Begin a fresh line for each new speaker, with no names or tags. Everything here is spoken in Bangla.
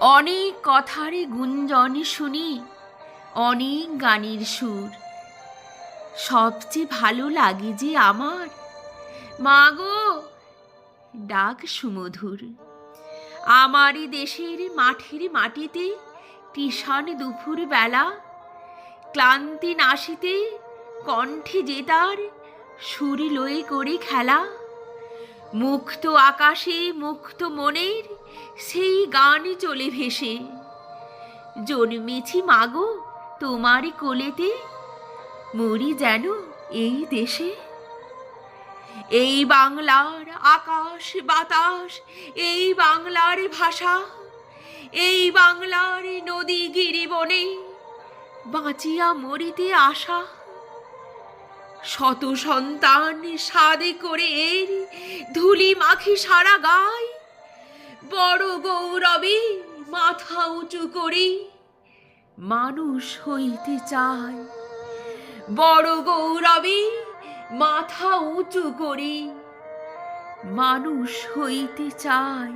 অনেক কথার গুঞ্জন শুনি, অনেক গানের সুর। সবচেয়ে ভালো লাগে যে আমার, মা গো, ডাক সুমধুর। আমারই দেশের মাঠের মাটিতে কৃষাণ দুপুর বেলা ক্লান্তি নাশিতে কণ্ঠে যে তার সুরি লয়ে করে খেলা, মুক্ত আকাশে মুক্ত মনের সেই গান চলে ভেসে। জন্মেছি মাগো তোমারই কোলেতে, মরি যেন এই দেশে। এই বাংলার আকাশ, বাতাস, এই বাংলার ভাষা, এই বাংলার নদী গিরিবনে বাঁচিয়া মরিতে আশা। শত সন্তান সাদে করে এর ধুলি মাখি সারা গায় বড় গৌরবে, মাথা উঁচু করি। মানুষ হইতে চাই। বড় গৌরবে, মাথা উঁচু করি। মানুষ হইতে চায়